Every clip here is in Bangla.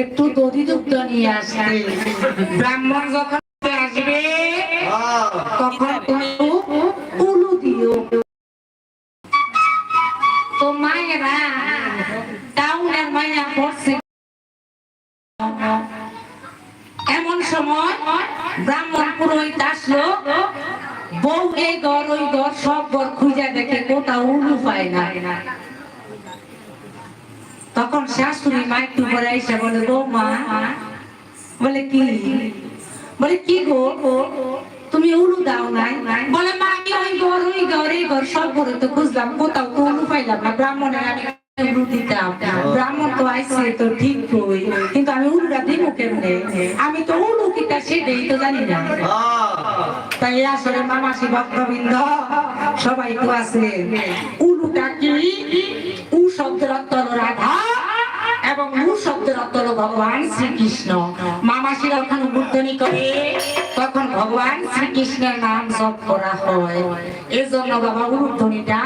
একটু দধি দুগ্ধ নিয়ে আসবে ব্রাহ্মণ যখন আসবে। তখন উলু দিও। তো মায়েরা, টাউনের মায়া পড়ছে। এমন সময় ব্রাহ্মণ পুরোহিত আসলো বউ এই ঘর, ওই ঘর সব ঘর খুঁজে দেখে কোথাও উলু পায় না। তখন শাশুড়ি মাইক উপরে এসে বলে, বৌমা, বলে কি? বলে, কি গো? তুমি উলু দাও নাই? বলে, মা, আমি ওই ঘর ওই ঘর, এই ঘর সব ঘরে তো খুঁজলাম, কোথাও তো উলু পাইলাম না। ব্রাহ্মণের আমি ব্রাহ্মণ তো আইসে তো ঠিক কিন্তু আমি উলুটা দিব কেমনে? আমি তো উলু কিটা সেটাই তো জানি না। তাই আসলে মামাসি ভক্তবৃন্দ সবাই তো আছে। উলুটা কি? শব্দের অর্থ হলো রাধা এবং উ শব্দের অর্থ হলো ভগবান শ্রীকৃষ্ণ। মামাসিরা ওখানে উদ্বোধনী করে তখন ভগবান শ্রীকৃষ্ণের নাম জপ করা হয়। এই জন্য বাবা উদ্বোধনীটা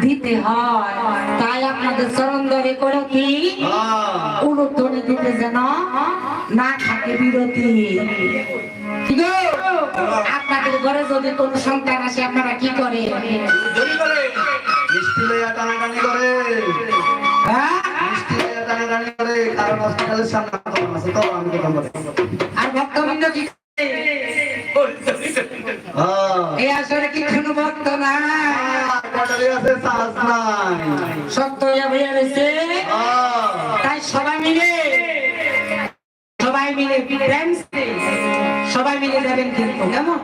দিতে হয়। তাই আপনাদের চরণ ধরে করে কি? হ্যাঁ। উলুধ্বনি দিতে যেন না থাকে বিরতি। আছে? আপনাদের ঘরে যদি কোনো সন্তান আসে আপনারা কি করে। মিষ্টি লইয়া টানাটানি করে? মিষ্টি লইয়া টানাটানি করে কারণ হসপিটালের সামনে আমার আছে তো আমি কথা বলে। আর ভক্তবৃন্দ কি। এই আসরে কি কোনো ভক্ত না ব্যাটারি আছে চার্জ নাই। শক্ত হইয়া হইয়া রয়েছে হ্যাঁ। তাই সবাই মিলে সবাই মিলে সবাই মিলে যাবেন কিন্তু কেমন?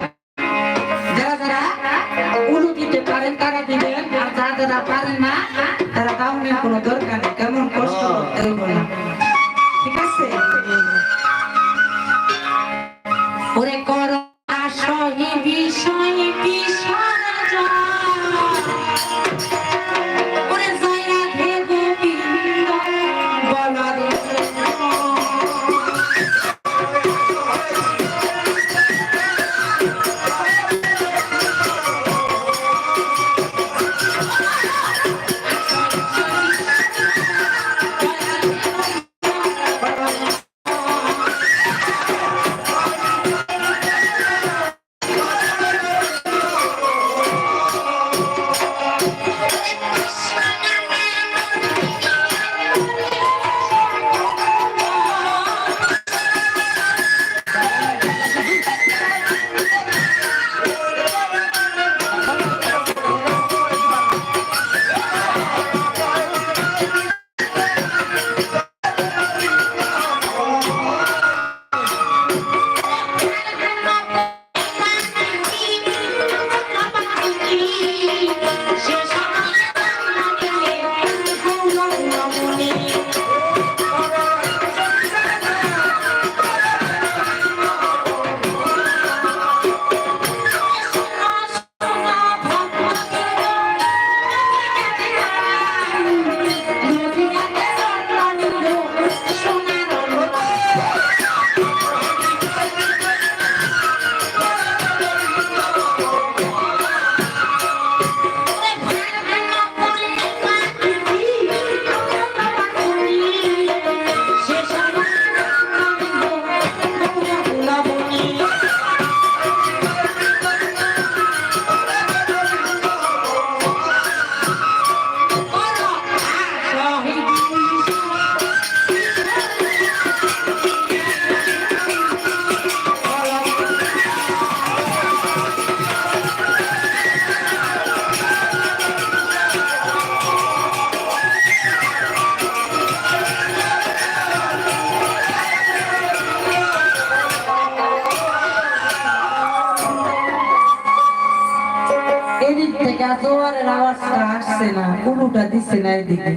না উলুটা দিচ্ছে না এদিকে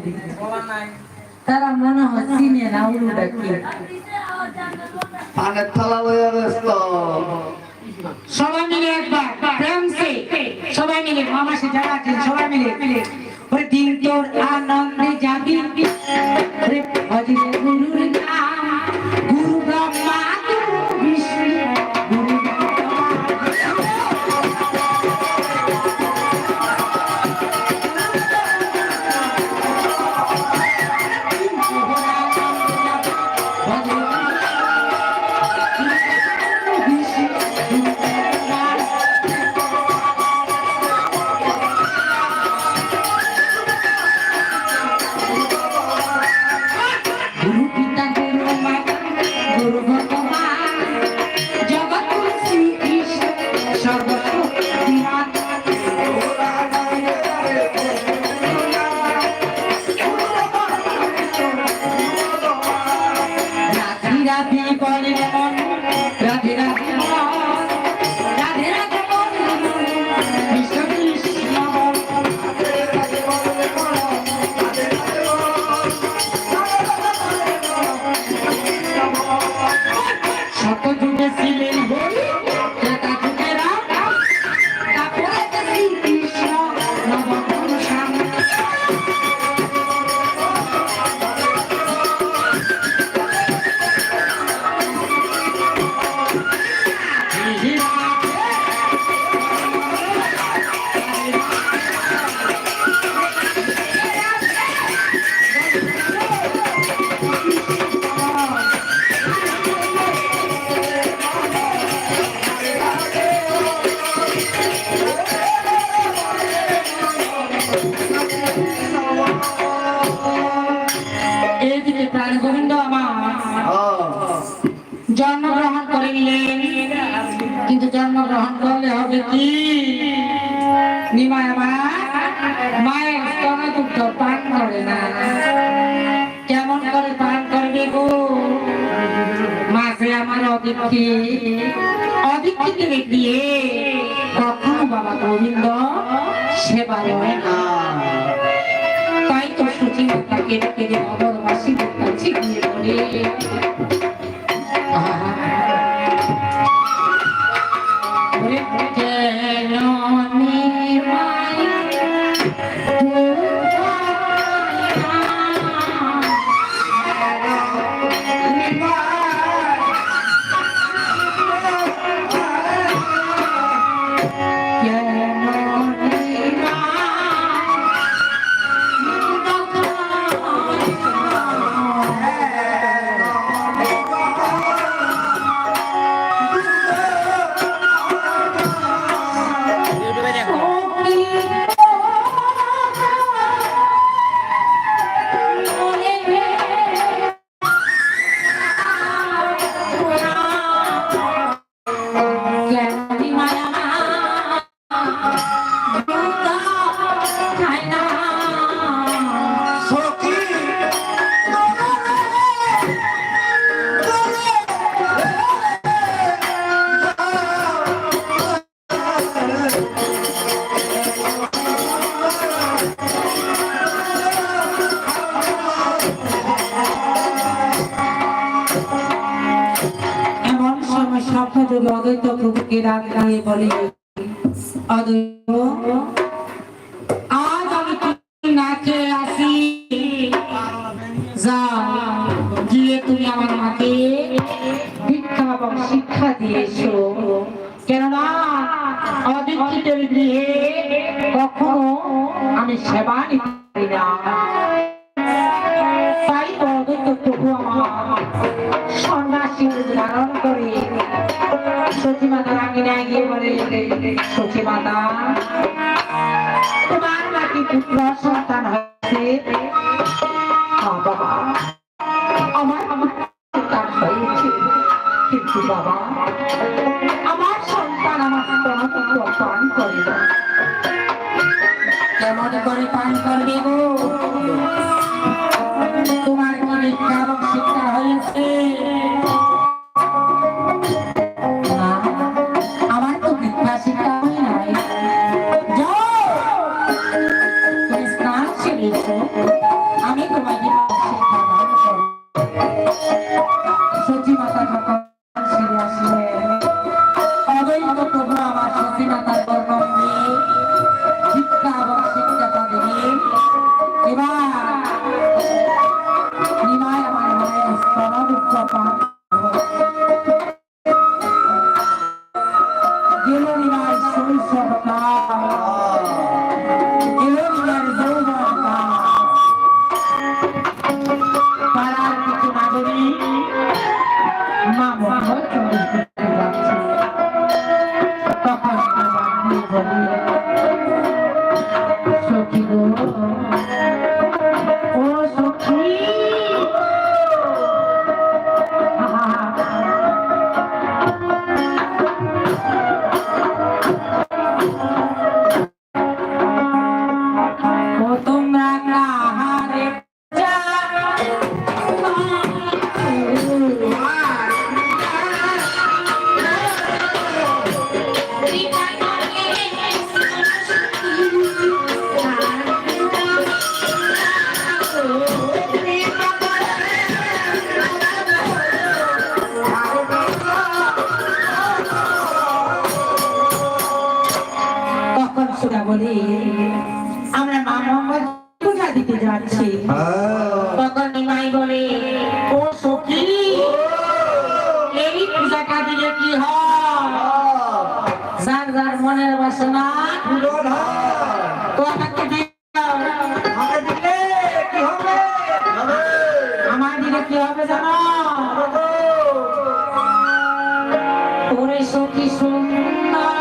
তারা মনে হয় চিনে না উলুটা কি। পানের থালা লইয়া ব্যস্ত। সবাই মিলে একবার সবাই মিলে মামাসি যারা আছেন সবাই মিলে ওই দিন তোর আনন্দে রাধে বলে মন রাধে রাধে মন রাধে মন যুগে ছিলেন আমার অদিক্ষি অদিক্ষিতে দিয়ে কখনো বাবা গোবিন্দ সেবা হয় না। তাই তো সুচি তাকে কেড়ে নগরবাসীদের কাছে বলে ডাক দিয়ে বলে আজ আমি কি না খেয়ে আসি। যাও। গিয়ে তুমি আমার মাকে ভিক্ষা এবং শিক্ষা দিয়ে এসো। কেননা অদীক্ষিতের গৃহে কখনো আমি সেবা নিতে পারি না। সন্ন্যাসী ধারণ করে সতী আঙিনায় গিয়ে বলে সতী তোমার নাকি পুত্র সন্তান হয়েছে হ্যাঁ বাবা আমার সন্তান হয়েছে কিন্তু বাবা আমার সন্তান আমার স্তনপুত্র পান করে না কেমন করে পান করবে গো। তোমার কি মনের বাসনা তো আমাকে দিও। আমার দিলে কি হবে জানো? ওরে সখী সুন্দর।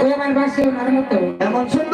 ওই আমার বাসে ওনার মতো। এমন সুন্দর।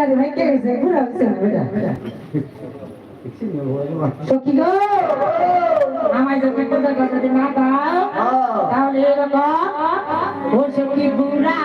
সুগার মেকে গেছে বুড়া হচ্ছে না বেটা সখী গো আমায় যদি পূজা করতে যদি না তাহলে এরকম ও সখী বুড়া?